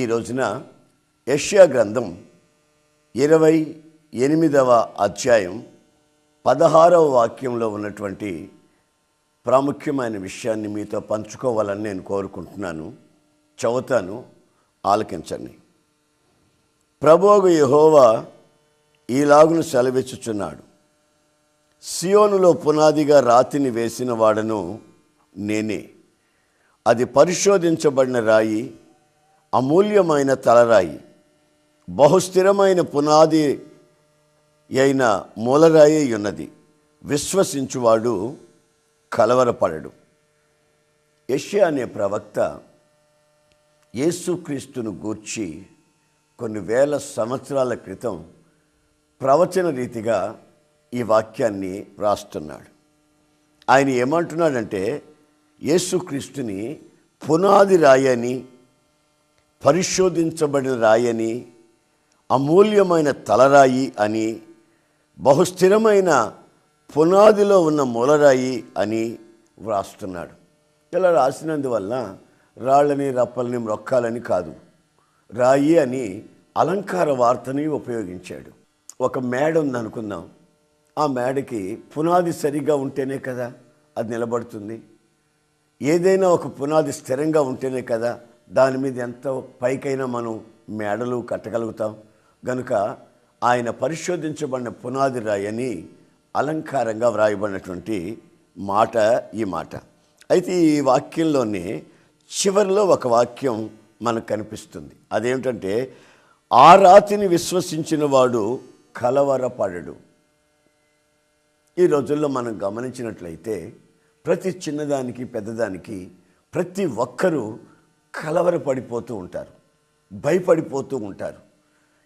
ఈ రోజున యష్యా గ్రంథం ఇరవై ఎనిమిదవ అధ్యాయం పదహారవ వాక్యంలో ఉన్నటువంటి ప్రాముఖ్యమైన విషయాన్ని మీతో పంచుకోవాలని నేను కోరుకుంటున్నాను. చదువుతాను ఆలకించండి. ప్రభోగు యహోవా ఈలాగును సెలవిచ్చుచున్నాడు. సియోనులో పునాదిగా రాతిని వేసిన వాడను నేనే. అది పరిశోధించబడిన రాయి అమూల్యమైన తలరాయి బహుస్థిరమైన పునాది అయిన మూలరాయి ఉన్నది. విశ్వసించువాడు కలవరపడడు. యష్యా అనే ప్రవక్త యేసుక్రీస్తును గూర్చి కొన్ని వేల సంవత్సరాల క్రితం ప్రవచన రీతిగా ఈ వాక్యాన్ని రాస్తున్నాడు ఆయన ఏమంటున్నాడంటే యేసుక్రీస్తుని పునాది రాయని పరిశోధించబడిన రాయని అమూల్యమైన తలరాయి అని బహుస్థిరమైన పునాదిలో ఉన్న మూలరాయి అని వ్రాస్తున్నాడు. ఇలా రాసినందువల్ల రాళ్ళని రప్పల్ని మ్రొక్కాలని కాదు. రాయి అని అలంకార వార్తని ఉపయోగించాడు. ఒక మేడ ఉందనుకుందాం. ఆ మేడకి పునాది సరిగ్గా ఉంటేనే కదా అది నిలబడుతుంది. ఏదైనా ఒక పునాది స్థిరంగా ఉంటేనే కదా దాని మీద ఎంత పైకైనా మనం మేడలు కట్టగలుగుతాం. గనుక ఆయన పరిశోధించబడిన పునాది రాయని అలంకారంగా వ్రాయబడినటువంటి మాట ఈ మాట. అయితే ఈ వాక్యంలోనే చివరిలో ఒక వాక్యం మనకు కనిపిస్తుంది. అదేమిటంటే ఆ రాతిని విశ్వసించిన వాడు కలవరపడడు. ఈ రోజుల్లో మనం గమనించినట్లయితే ప్రతి చిన్నదానికి పెద్దదానికి ప్రతి ఒక్కరూ కలవరపడిపోతూ ఉంటారు భయపడిపోతూ ఉంటారు.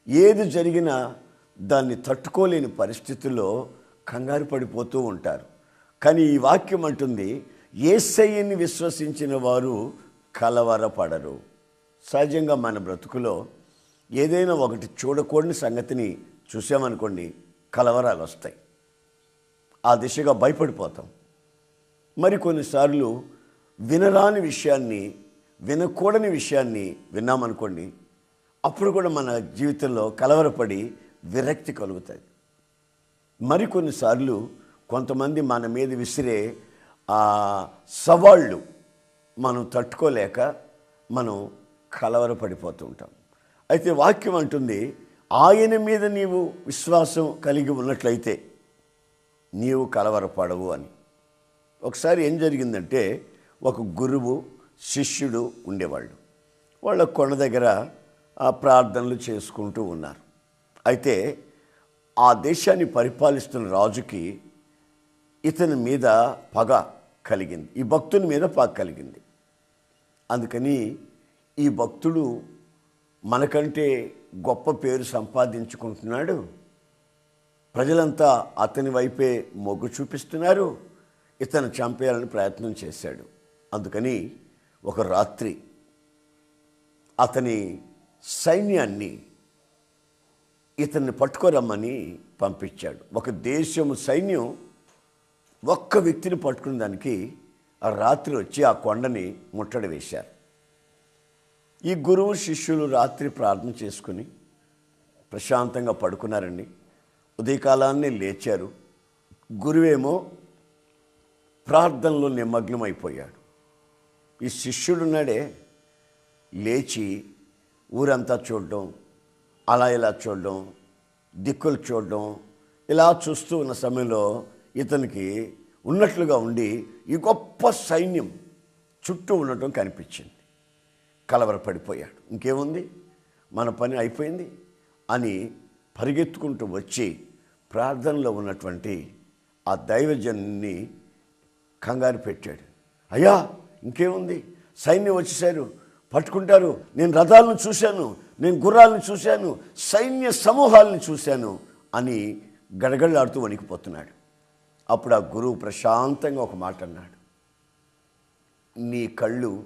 ఏది జరిగినా దాన్ని తట్టుకోలేని పరిస్థితుల్లో కంగారు పడిపోతూ ఉంటారు. కానీ ఈ వాక్యం అంటుంది ఏసయ్యని విశ్వసించిన వారు కలవరపడరు. సహజంగా మన బ్రతుకులో ఏదైనా ఒకటి చూడకూడని సంగతిని చూసామనుకోండి కలవరాలు వస్తాయి. ఆ దిశగా భయపడిపోతాం. మరి కొన్నిసార్లు వినరాని విషయాన్ని వినకూడని విషయాన్ని విన్నామనుకోండి అప్పుడు కూడా మన జీవితంలో కలవరపడి విరక్తి కలుగుతుంది మరికొన్నిసార్లు కొంతమంది మన మీద విసిరే ఆ సవాళ్ళు మనం తట్టుకోలేక మనం కలవరపడిపోతూ ఉంటాం. అయితే వాక్యం అంటుంది ఆయన మీద నీవు విశ్వాసం కలిగి ఉన్నట్లయితే నీవు కలవరపడవు అని. ఒకసారి ఏం జరిగిందంటే ఒక గురువు శిష్యుడు ఉండేవాళ్ళు. వాళ్ళ కొండ దగ్గర ఆ ప్రార్థనలు చేసుకుంటూ ఉన్నారు. అయితే ఆ దేశాన్ని పరిపాలిస్తున్న రాజుకి ఇతని మీద పగ కలిగింది. ఈ భక్తుని మీద పగ కలిగింది. అందుకని ఈ భక్తుడు మనకంటే గొప్ప పేరు సంపాదించుకుంటున్నాడు. ప్రజలంతా అతని వైపే మొగ్గు చూపిస్తున్నారు. ఇతను చంపేయాలని ప్రయత్నం చేశాడు. అందుకని ఒక రాత్రి అతని సైన్యాన్ని ఇతన్ని పట్టుకోరమ్మని పంపించాడు. ఒక దేశము సైన్యం ఒక్క వ్యక్తిని పట్టుకున్న దానికి ఆ రాత్రి వచ్చి ఆ కొండని ముట్టడి వేశారు. ఈ గురువు శిష్యులు రాత్రి ప్రార్థన చేసుకుని ప్రశాంతంగా పడుకున్నారండి. ఉదయకాలాన్ని లేచారు. గురువేమో ప్రార్థనలో నిమగ్నమైపోయాడు. ఈ శిష్యుడున్నాడే లేచి ఊరంతా చూడడం అలా ఇలా చూడడం దిక్కులు చూడడం ఇలా చూస్తూ ఉన్న సమయంలో ఇతనికి ఉన్నట్లుగా ఉండి ఈ గొప్ప సైన్యం చుట్టూ ఉండటం కనిపించింది. కలవరపడిపోయాడు. ఇంకేముంది? మన పని అయిపోయింది అని పరిగెత్తుకుంటూ వచ్చి ప్రార్థనలో ఉన్నటువంటి ఆ దైవజన్ని కంగారు పెట్టాడు. అయ్యా! ఇంకేముంది? సైన్యం వచ్చేసారు పట్టుకుంటారు. నేను రథాలను చూశాను. నేను గుర్రాలను చూశాను. సైన్య సమూహాలను చూశాను అని గడగడలాడుతూ వణికిపోతున్నాడు. అప్పుడు ఆ గురువు ప్రశాంతంగా ఒక మాట అన్నాడు. నీ కళ్ళు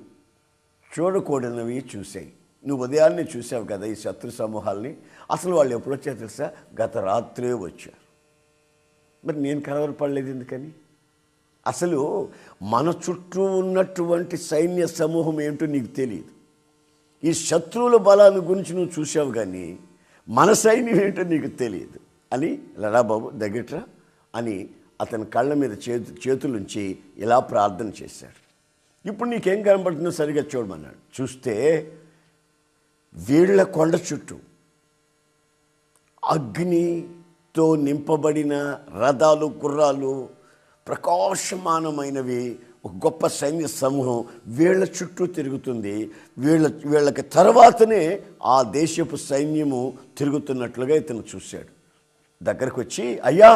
చూడకూడనివి చూసాయి. నువ్వు ఉదయాన్నే చూసావు కదా ఈ శత్రు సమూహాల్ని. అసలు వాళ్ళు ఎప్పుడు వచ్చారు తెలుసా? గత రాత్రే వచ్చారు. మరి నేను కలవరపడలేదు ఎందుకని? అసలు మన చుట్టూ ఉన్నటువంటి సైన్య సమూహం ఏంటో నీకు తెలియదు ఈ శత్రువుల బలాన్ని గురించి నువ్వు చూసావు కానీ మన సైన్యం ఏంటో నీకు తెలియదు అని లడాబాబు దగ్గట్రా అని అతని కళ్ళ మీద చేతు చేతులుంచి ఇలా ప్రార్థన చేశాడు. ఇప్పుడు నీకేం కనబడుతుందో సరిగా చూడమన్నాడు. చూస్తే వీళ్ళ కొండ చుట్టూ అగ్నితో నింపబడిన రథాలు గుర్రాలు ప్రకాశమానమైనవి ఒక గొప్ప సైన్య సమూహం వీళ్ళ చుట్టూ తిరుగుతుంది. వీళ్ళ వీళ్ళకి తర్వాతనే ఆ దేశపు సైన్యము తిరుగుతున్నట్లుగా ఇతను చూశాడు. దగ్గరకు వచ్చి అయ్యా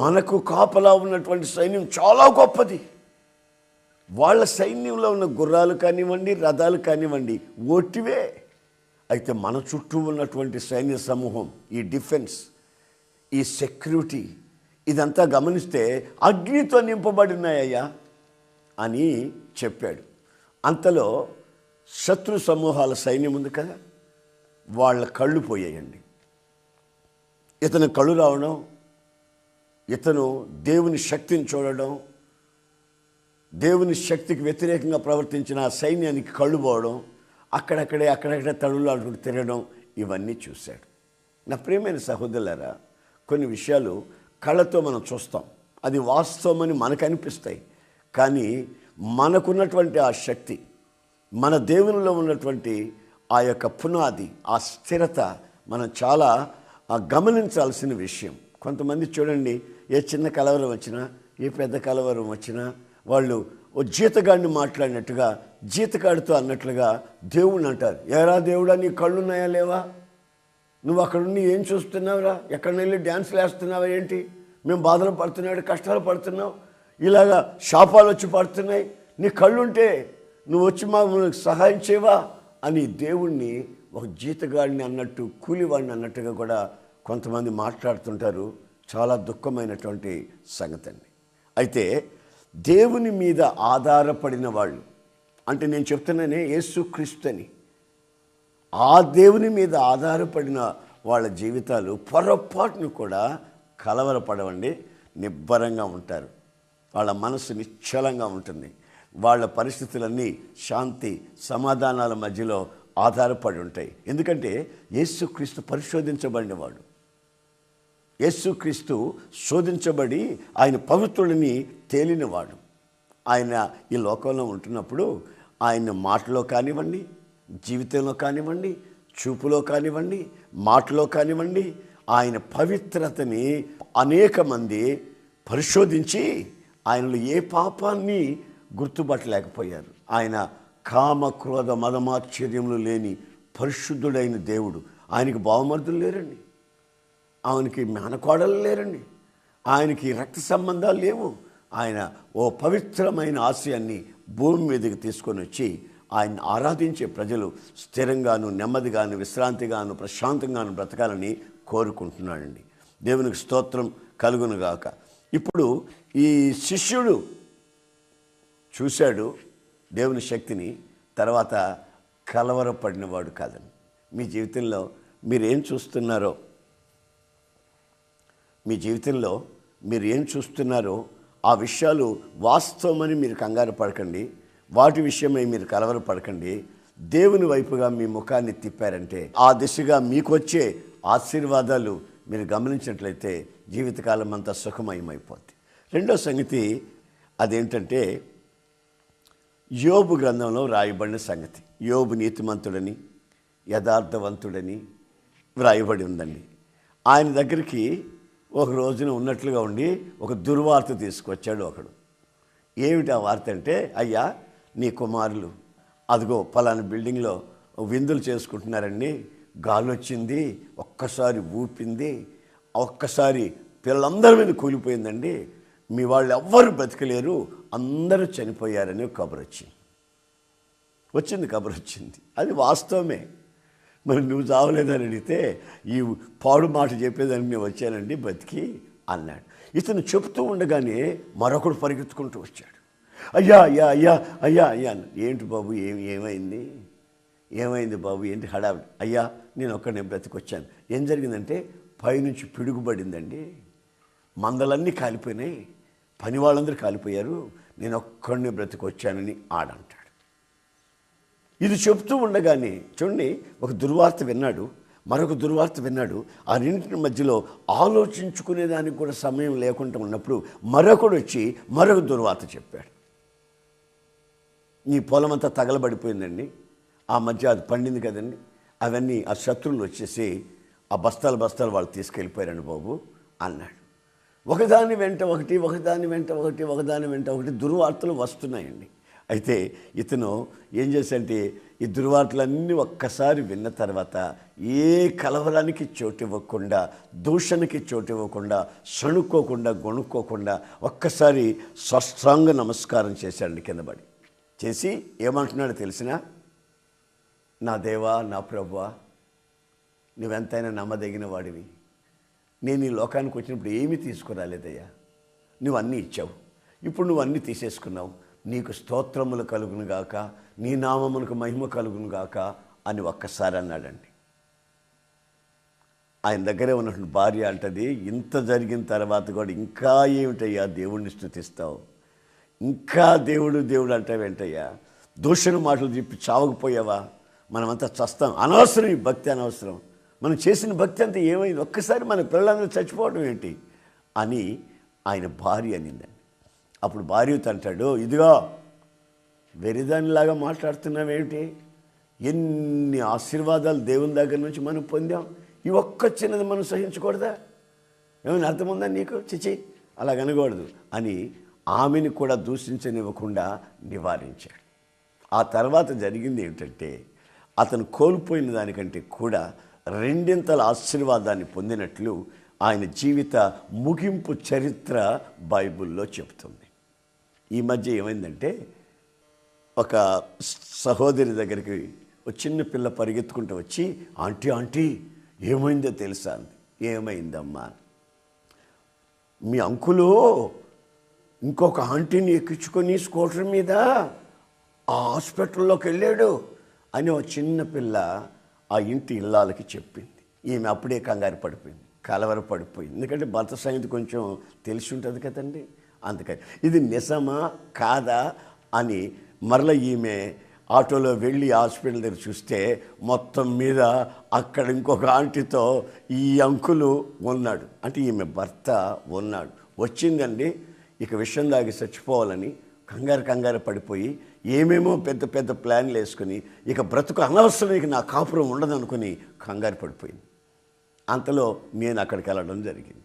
మనకు కాపలా ఉన్నటువంటి సైన్యం చాలా గొప్పది. వాళ్ళ సైన్యంలో ఉన్న గుర్రాలు కానివ్వండి రథాలు కానివ్వండి ఒట్టివే అయితే మన చుట్టూ ఉన్నటువంటి సైన్య సమూహం ఈ డిఫెన్స్ ఈ సెక్యూరిటీ ఇదంతా గమనిస్తే అగ్నితో నింపబడినాయ్యా అని చెప్పాడు. అంతలో శత్రు సమూహాల సైన్యం ఉంది కదా వాళ్ళ కళ్ళు పోయాయండి. ఇతను కళ్ళు రావడం ఇతను దేవుని శక్తిని చూడడం దేవుని శక్తికి వ్యతిరేకంగా ప్రవర్తించిన ఆ సైన్యానికి కళ్ళు పోవడం అక్కడక్కడే అక్కడక్కడే తడులాడుకుంటూ తిరగడం ఇవన్నీ చూశాడు. నా ప్రియమైన సహోదరులారా కొన్ని విషయాలు కళ్ళతో మనం చూస్తాం. అది వాస్తవమని మనకు అనిపిస్తాయి కానీ మనకున్నటువంటి ఆ శక్తి మన దేవునిలో ఉన్నటువంటి ఆ యొక్క పునాది ఆ స్థిరత మనం చాలా గమనించాల్సిన విషయం. కొంతమంది చూడండి ఏ చిన్న కలవరం వచ్చినా ఏ పెద్ద కలవరం వచ్చినా వాళ్ళు ఓ జీతగాడిని మాట్లాడినట్టుగా జీతగాడితో అన్నట్లుగా దేవుణ్ణి అంటారు. ఎరా దేవుడా నీ కళ్ళున్నాయా లేవా? నువ్వు అక్కడ ఉండి ఏం చూస్తున్నావురా? ఎక్కడ వెళ్ళి డ్యాన్స్లు వేస్తున్నావా ఏంటి? మేము బాధలు పడుతున్నాడు కష్టాలు పడుతున్నావు ఇలాగా శాపాలు వచ్చి పడుతున్నాయి. నీ కళ్ళుంటే నువ్వు వచ్చి మాకు సహాయం చేయవా? అని దేవుణ్ణి ఒక జీతగాడిని అన్నట్టు కూలివాడిని అన్నట్టుగా కూడా కొంతమంది మాట్లాడుతుంటారు. చాలా దుఃఖమైనటువంటి సంగతి అండి అయితే దేవుని మీద ఆధారపడిన వాళ్ళు అంటే నేను చెప్తున్నానే యేసుక్రీస్తు అని ఆ దేవుని మీద ఆధారపడిన వాళ్ళ జీవితాలు పొరపాటును కూడా కలవరపడవండి. నిబ్బరంగా ఉంటారు. వాళ్ళ మనసు నిశ్చలంగా ఉంటుంది. వాళ్ళ పరిస్థితులన్నీ శాంతి సమాధానాల మధ్యలో ఆధారపడి ఉంటాయి. ఎందుకంటే యేసుక్రీస్తు పరిశోధించబడినవాడు. యేసుక్రీస్తు శోధించబడి ఆయన పవిత్రుడిని తేలినవాడు. ఆయన ఈ లోకంలో ఉంటున్నప్పుడు ఆయన మాటలో కానివ్వండి జీవితంలో కానివ్వండి చూపులో కానివ్వండి మాటలో కానివ్వండి ఆయన పవిత్రతని అనేక మంది పరిశోధించి ఆయనలో ఏ పాపాన్ని గుర్తుపట్టలేకపోయారు. ఆయన కామ క్రోధ మదమాశ్చర్యములు లేని పరిశుద్ధుడైన దేవుడు. ఆయనకి బావమర్దులు లేరండి. ఆయనకి మేనకోడలు లేరండి. ఆయనకి రక్త సంబంధాలు లేవు. ఆయన ఓ పవిత్రమైన ఆశయాన్ని భూమి మీదకి తీసుకొని వచ్చి ఆయన ఆరాధించే ప్రజలు స్థిరంగాను నెమ్మదిగాను విశ్రాంతిగాను ప్రశాంతంగాను బ్రతకాలని కోరుకుంటున్నాడండి. దేవునికి స్తోత్రం కలుగునుగాక ఇప్పుడు ఈ శిష్యుడు చూశాడు దేవుని శక్తిని తర్వాత కలవరపడినవాడు కాదని మీ జీవితంలో మీరేం చూస్తున్నారో మీ జీవితంలో మీరు ఏం చూస్తున్నారో ఆ విషయాలు వాస్తవమని మీరు కంగారు పడకండి. వాటి విషయమై మీరు కలవరపడకండి దేవుని వైపుగా మీ ముఖాన్ని తిప్పారంటే ఆ దిశగా మీకు వచ్చే ఆశీర్వాదాలు మీరు గమనించినట్లయితే జీవితకాలం అంతా సుఖమయమైపోద్ది. రెండో సంగతి అదేంటంటే యోబు గ్రంథంలో రాయబడిన సంగతి. యోబు నీతిమంతుడని యథార్థవంతుడని వ్రాయబడి ఉందండి. ఆయన దగ్గరికి ఒక రోజున ఉన్నట్లుగా ఉండి ఒక దుర్వార్త తీసుకొచ్చాడు ఒకడు. ఏమిటి ఆ వార్త అంటే అయ్యా నీ కుమారులు. అదిగో పలానా బిల్డింగ్లో విందులు చేసుకుంటున్నారండి. గాలి వచ్చింది ఒక్కసారి ఊపింది ఒక్కసారి పిల్లలందరి మీద కూలిపోయిందండి. మీ వాళ్ళు ఎవ్వరు బ్రతకలేరు అందరూ చనిపోయారని ఒక కబురు వచ్చింది వచ్చింది కబురు వచ్చింది అది వాస్తవమే. మరి నువ్వు చావలేదని అడిగితే ఈ పాడు మాట చెప్పేదానికి నేను వచ్చానండి బతికి అన్నాడు. ఇతను చెప్తూ ఉండగానే మరొకడు పరిగెత్తుకుంటూ వచ్చాడు. అయ్యా అయ్యా అయ్యా అయ్యా అయ్యా. ఏంటి బాబు ఏం ఏమైంది? ఏమైంది బాబు? ఏంటి హడావిడి? అయ్యా నేను ఒక్కడే బ్రతికొచ్చాను. ఏం జరిగిందంటే పైనుంచి పిడుగుబడిందండి. మందలన్నీ కాలిపోయినాయి. పని వాళ్ళందరూ కాలిపోయారు. నేను ఒక్కడిని బ్రతికొచ్చానని ఆడంటాడు. ఇది చెప్తూ ఉండగానే చూడండి ఒక దుర్వార్త విన్నాడు. మరొక దుర్వార్త విన్నాడు. ఆ రెండింటి మధ్యలో ఆలోచించుకునేదానికి కూడా సమయం లేకుండా ఉన్నప్పుడు మరొకడు వచ్చి మరొక దుర్వార్త చెప్పాడు. ఈ పొలం అంతా తగలబడిపోయిందండి. ఆ మధ్య అది పండింది కదండి. అవన్నీ ఆ శత్రువులు వచ్చేసి ఆ బస్తాలు బస్తాలు వాళ్ళు తీసుకెళ్ళిపోయారండి బాబు అన్నాడు. ఒకదాని వెంట ఒకటి ఒకదాని వెంట ఒకటి ఒకదాని వెంట ఒకటి దుర్వార్తలు వస్తున్నాయండి. అయితే ఇతను ఏం చేశాడంటే ఈ దుర్వార్తలన్నీ ఒక్కసారి విన్న తర్వాత ఏ కలవరానికి చోటు ఇవ్వకుండా దూషణకి చోటు ఇవ్వకుండా సణుక్కోకుండా గొణుక్కోకుండా ఒక్కసారి స్వస్ట్రాంగ్ నమస్కారం చేశాడండి కిందపడి చేసి ఏమంటున్నాడో తెలిసినా నా దేవా నా ప్రభువా నువ్వెంతైనా నమ్మదగిన వాడివి. నేను ఈ లోకానికి వచ్చినప్పుడు ఏమీ తీసుకురాలేదయ్యా. నువ్వు అన్నీ ఇచ్చావు. ఇప్పుడు నువ్వు అన్నీ తీసేసుకున్నావు. నీకు స్తోత్రములు కలుగును గాక నీ నామమునకు మహిమ కలుగును గాక అని ఒక్కసారి అన్నాడండి. ఆయన దగ్గరే ఉన్నటువంటి భార్య అంటది ఇంత జరిగిన తర్వాత కూడా ఇంకా ఏమిటయ్యా దేవుణ్ణి స్థుతిస్తావు ఇంకా దేవుడు దేవుడు అంటావేంటయ్యా దూషణ మాటలు చెప్పి చావకపోయావా? మనమంతా చస్తాం. అనవసరం ఈ భక్తి అనవసరం. మనం చేసిన భక్తి అంతా ఏమైంది? ఒక్కసారి మన పిల్లలందరూ చచ్చిపోవడం ఏంటి? అని ఆయన భార్య అనిందండి అప్పుడు భార్యతో అంటాడు ఇదిగో వెరిదానిలాగా మాట్లాడుతున్నామేమిటి ఎన్ని ఆశీర్వాదాలు దేవుని దగ్గర నుంచి మనం పొందాం? ఈ ఒక్క చిన్నది మనం సహించకూడదా? ఏమైనా ఉందా నీకు? చిచి అలా కనకూడదు అని ఆమెను కూడా దూషించనివ్వకుండా నివారించాడు. ఆ తర్వాత జరిగింది ఏమిటంటే అతను కోల్పోయిన దానికంటే కూడా రెండింతల ఆశీర్వాదాన్ని పొందినట్లు ఆయన జీవిత ముగింపు చరిత్ర బైబిల్లో చెబుతుంది. ఈ మధ్య ఏమైందంటే ఒక సహోదరి దగ్గరికి ఒక చిన్న పిల్ల పరిగెత్తుకుంటూ వచ్చి ఆంటీ ఆంటీ ఏమైందో తెలుసా అంది. ఏమైందమ్మా? మీ అంకులు ఇంకొక ఆంటీని ఎక్కించుకొని స్కూటర్ మీద ఆ హాస్పిటల్లోకి వెళ్ళాడు అని ఒక చిన్న పిల్ల ఆ ఇంటి ఇల్లాలకి చెప్పింది. ఈమె అప్పుడే కంగారు పడిపోయింది కలవర పడిపోయింది. ఎందుకంటే భర్త సంగతి కొంచెం తెలిసి ఉంటుంది కదండి. అందుకని ఇది నిజమా కాదా అని మరల ఈమె ఆటోలో వెళ్ళి హాస్పిటల్ దగ్గర చూస్తే మొత్తం మీద అక్కడ ఇంకొక ఆంటీతో ఈ అంకులు ఉన్నాడు. అంటే ఈమె భర్త ఉన్నాడు. వచ్చిందండి. ఇక విషయం దాగి చచ్చిపోవాలని కంగారు కంగారు పడిపోయి ఏమేమో పెద్ద పెద్ద ప్లాన్లు వేసుకుని ఇక బ్రతుకు అనవసరం ఇక నా కాపురం ఉండదనుకుని కంగారు పడిపోయింది. అంతలో నేను అక్కడికి వెళ్ళడం జరిగింది.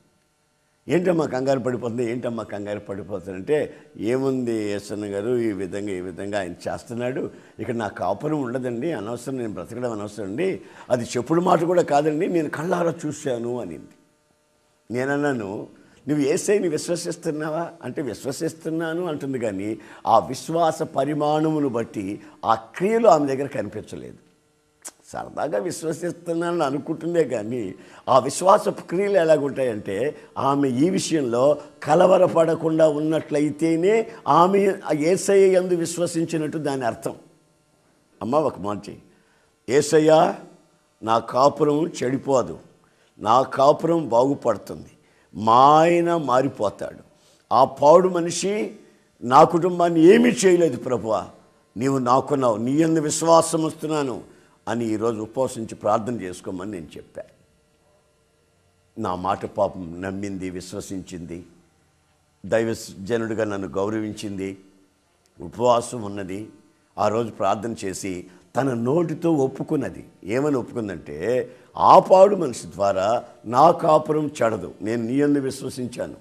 ఏంటమ్మా కంగారు పడిపోతుంది? ఏంటమ్మా కంగారు పడిపోతుందంటే ఏముంది ఎస్ఎన్ గారు? ఈ విధంగా ఈ విధంగా ఆయన చేస్తున్నాడు. ఇక్కడ నా కాపురం ఉండదండి అనవసరం నేను బ్రతకడం అనవసరం అండి. అది చెప్పుడు మాట కూడా కాదండి నేను కళ్ళారా చూశాను అనింది. నేనన్నాను నువ్వు ఏసైని విశ్వసిస్తున్నావా? అంటే విశ్వసిస్తున్నాను అంటుంది కానీ ఆ విశ్వాస పరిమాణమును బట్టి ఆ క్రియలు ఆమె దగ్గర కనిపించలేదు. సరదాగా విశ్వసిస్తున్నానని అనుకుంటుందే కానీ ఆ విశ్వాస క్రియలు ఎలాగుంటాయంటే ఆమె ఈ విషయంలో కలవరపడకుండా ఉన్నట్లయితేనే ఆమె ఏసఐ ఎందు విశ్వసించినట్టు దాని అర్థం. అమ్మ ఒక మాట చెయ్యి. ఏసయ్యా నా కాపురం చెడిపోదు. నా కాపురం బాగుపడుతుంది. మా ఆయన మారిపోతాడు. ఆ పాడు మనిషి నా కుటుంబాన్ని ఏమీ చేయలేదు ప్రభువా. నీవు నాకున్నావు నీ ఎందు విశ్వాసం వస్తున్నాను అని ఈరోజు ఉపవసించి ప్రార్థన చేసుకోమని నేను చెప్పాను నా మాట పాపం నమ్మింది విశ్వసించింది. దైవ జనుడిగా నన్ను గౌరవించింది. ఉపవాసం ఉన్నది. ఆ రోజు ప్రార్థన చేసి తన నోటితో ఒప్పుకున్నది. ఏమని ఒప్పుకుందంటే ఆ పాడు మనిషి ద్వారా నా కాపురం చెడదు. నేను నీ అందు విశ్వసించాను.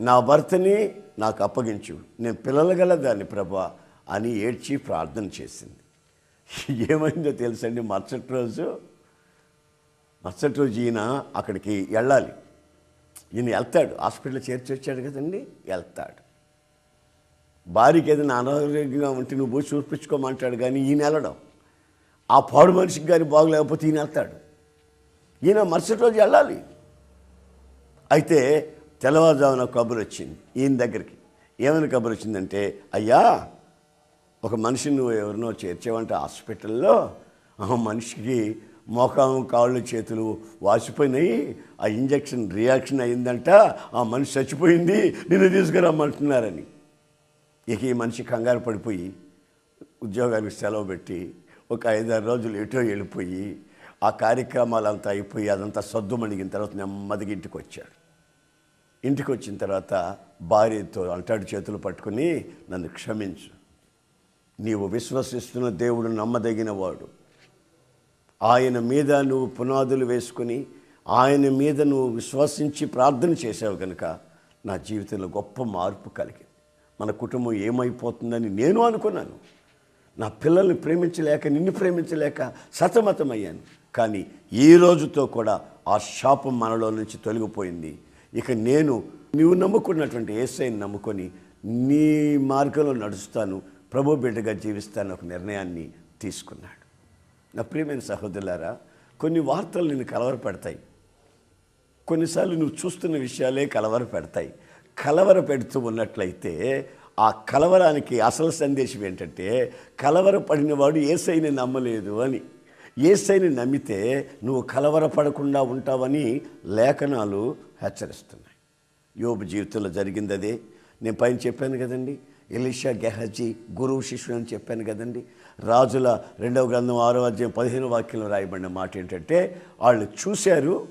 నా భర్తని నాకు అప్పగించు. నేను పిల్లలు గల దాన్ని ప్రభా అని ఏడ్చి ప్రార్థన చేసింది. ఏమైందో తెలుసండి? మరుసటి రోజు మరుసటి రోజు ఈయన అక్కడికి వెళ్ళాలి. ఈయన వెళ్తాడు. హాస్పిటల్లో చేర్చి వచ్చాడు కదండి? వెళ్తాడు. భార్యకి ఏదైనా అనారోగ్యంగా ఉంటే నువ్వు చూపించుకోమంటాడు కానీ ఈయన వెళ్ళడం. ఆ పాడు మనిషికి కానీ బాగలేకపోతే ఈయన వెళ్తాడు. ఈయన మరుసటి రోజు వెళ్ళాలి. అయితే తెల్లవారుజామున కబురు వచ్చింది ఈయన దగ్గరికి. ఏమైనా కబురు వచ్చిందంటే అయ్యా ఒక మనిషిని నువ్వు ఎవరినో చేర్చావంటే హాస్పిటల్లో ఆ మనిషికి మోకాం కాళ్ళు చేతులు వాసిపోయినాయి ఆ ఇంజక్షన్ రియాక్షన్ అయిందంట ఆ మనిషి చచ్చిపోయింది నిన్ను తీసుకురమ్మంటున్నారని. ఇక ఈ మనిషి కంగారు పడిపోయి ఉద్యోగానికి సెలవు పెట్టి ఒక ఐదారు రోజులు ఎటో వెళ్ళిపోయి ఆ కార్యక్రమాలంతా అయిపోయి అదంతా సద్దుమణిగిన తర్వాత నెమ్మదిగా ఇంటికి వచ్చాడు. ఇంటికి వచ్చిన తర్వాత భార్యతో అంటాడు చేతులు పట్టుకుని నన్ను క్షమించు. నీవు విశ్వసిస్తున్న దేవుడు నమ్మదగిన వాడు ఆయన మీద నువ్వు పునాదులు వేసుకుని ఆయన మీద నువ్వు విశ్వసించి ప్రార్థన చేసావు కనుక నా జీవితంలో గొప్ప మార్పు కలిగింది. మన కుటుంబం ఏమైపోతుందని నేను అనుకున్నాను. నా పిల్లల్ని ప్రేమించలేక నిన్ను ప్రేమించలేక సతమతమయ్యాను. కానీ ఈ రోజుతో కూడా ఆ శాపం మనలో నుంచి తొలగిపోయింది. ఇక నేను నీవు నమ్ముకున్నటువంటి ఏసైని నమ్ముకొని నీ మార్గంలో నడుస్తాను ప్రభు బిడ్డగా జీవిస్తాను ఒక నిర్ణయాన్ని తీసుకున్నాడు. నా ప్రియమైన సహోదరులారా కొన్ని వార్తలు నిన్ను కలవరపెడతాయి. కొన్నిసార్లు నువ్వు చూస్తున్న విషయాలే కలవర పెడతాయి కలవర పెడుతూ ఉన్నట్లయితే ఆ కలవరానికి అసలు సందేశం ఏంటంటే కలవర పడినవాడు ఏసైని నమ్మలేదు అని. ఏసైని నమ్మితే నువ్వు కలవరపడకుండా ఉంటావని లేఖనాలు హెచ్చరిస్తున్నాయి. యోబు జీవితంలో జరిగింది అదే. నేను పైన చెప్పాను కదండి ఎలిషా గెహజీ గురువు శిష్యుడు అని చెప్పాను కదండి. రాజుల రెండవ గ్రంథం ఆరో అధ్యాయం పదిహేను వాక్యంలో రాయబడిన మాట ఏంటంటే వాళ్ళు చూశారు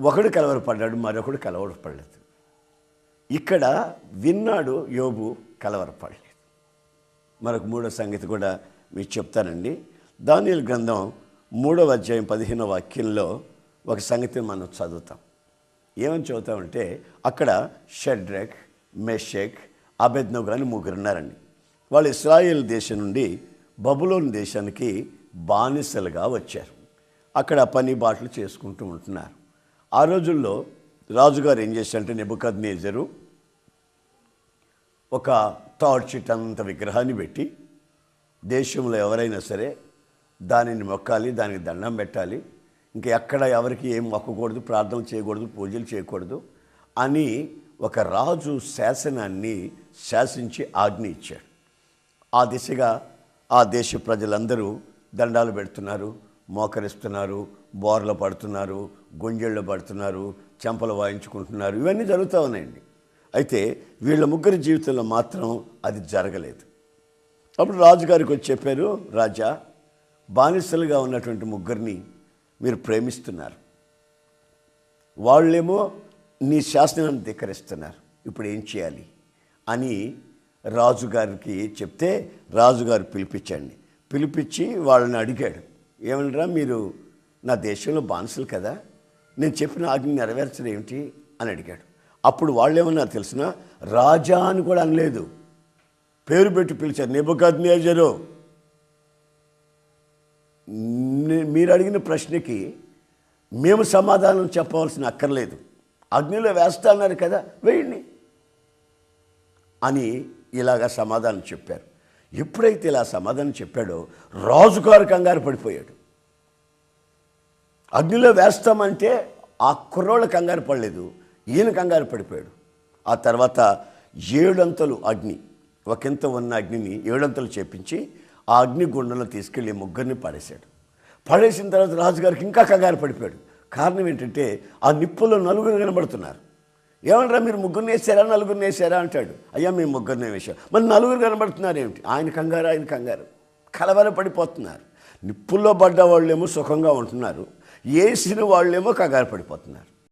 ఒకడు కలవరపడ్డాడు మరొకడు కలవరపడలేదు. ఇక్కడ విన్నాడు యోబు కలవరపడలేదు. మరొక మూడో సంగతి కూడా మీకు చెప్తానండి. దానియల్ గ్రంథం మూడవ అధ్యాయం పదిహేనో వాక్యంలో ఒక సంగతిని మనం చదువుతాం. ఏమని చదువుతామంటే అక్కడ షడ్రెక్ మెషెక్ అబెద్నవ్ అని ముగ్గురు ఉన్నారండి. వాళ్ళు ఇస్రాయేల్ దేశం నుండి బబులోన్ దేశానికి బానిసలుగా వచ్చారు. అక్కడ పని బాటలు చేసుకుంటూ ఉంటున్నారు. ఆ రోజుల్లో రాజుగారు ఏం చేశారంటే నెబుకద్ నేజరు ఒక టార్చిట్ అంత విగ్రహాన్ని పెట్టి దేశంలో ఎవరైనా సరే దానిని మొక్కాలి దానికి దండం పెట్టాలి. ఇంకా ఎక్కడ ఎవరికి ఏం మొక్కకూడదు ప్రార్థన చేయకూడదు పూజలు చేయకూడదు అని ఒక రాజు శాసనాన్ని శాసించి ఆజ్ఞ ఇచ్చాడు. ఆ దిశగా ఆ దేశ ప్రజలందరూ దండాలు పెడుతున్నారు మోకరిస్తున్నారు బోర్లు పడుతున్నారు గుంజళ్ళు పడుతున్నారు చెంపలు వాయించుకుంటున్నారు. ఇవన్నీ జరుగుతూ ఉన్నాయండి. అయితే వీళ్ళ ముగ్గురి జీవితంలో మాత్రం అది జరగలేదు. అప్పుడు రాజుగారికి వచ్చి చెప్పారు రాజా బానిసలుగా ఉన్నటువంటి ముగ్గురిని మీరు ప్రేమిస్తున్నారు. వాళ్ళేమో నీ శాసనాన్ని ధిక్కరిస్తున్నారు. ఇప్పుడు ఏం చేయాలి? అని రాజుగారికి చెప్తే రాజుగారు పిలిపించండి. పిలిపించి వాళ్ళని అడిగాడు. ఏమనరా మీరు నా దేశంలో బానిసలు కదా? నేను చెప్పిన ఆజ్ఞ నెరవేర్చడం ఏమిటి? అని అడిగాడు. అప్పుడు వాళ్ళు ఏమన్నారు తెలిసిన రాజా అని కూడా అనలేదు. పేరు పెట్టి పిలిచారు. నిబద్నేజరు మీరు అడిగిన ప్రశ్నకి మేము సమాధానం చెప్పవలసిన అక్కర్లేదు. అగ్నిలో వేస్తా అన్నారు కదా వేయండి అని ఇలాగా సమాధానం చెప్పారు. ఎప్పుడైతే ఇలా సమాధానం చెప్పాడో రాజుగారు కంగారు పడిపోయాడు. అగ్నిలో వేస్తామంటే ఆ కుర్రోళ్ళ కంగారు పడలేదు ఈయన కంగారు పడిపోయాడు. ఆ తర్వాత ఏడంతలు అగ్ని ఒకంత ఉన్న అగ్నిని ఏడంతలు చేపించి ఆ అగ్ని గుండంలో తీసుకెళ్ళి ముగ్గురిని పడేశాడు పడేసిన తర్వాత రాజుగారికి ఇంకా కంగారు పడిపోయాడు. కారణం ఏంటంటే ఆ నిప్పులో నలుగురు కనబడుతున్నారు. ఏమంటారా మీరు ముగ్గురిని వేసారా నలుగురిని వేసారా అంటాడు. అయ్యా మేము ముగ్గురిని వేసాం మరి నలుగురు కనబడుతున్నారు ఏమిటి? ఆయన కంగారు ఆయన కంగారు. కలవర పడిపోతున్నారు. నిప్పుల్లో పడ్డ వాళ్ళేమో సుఖంగా ఉంటున్నారు. వేసిన వాళ్ళేమో కంగారు పడిపోతున్నారు.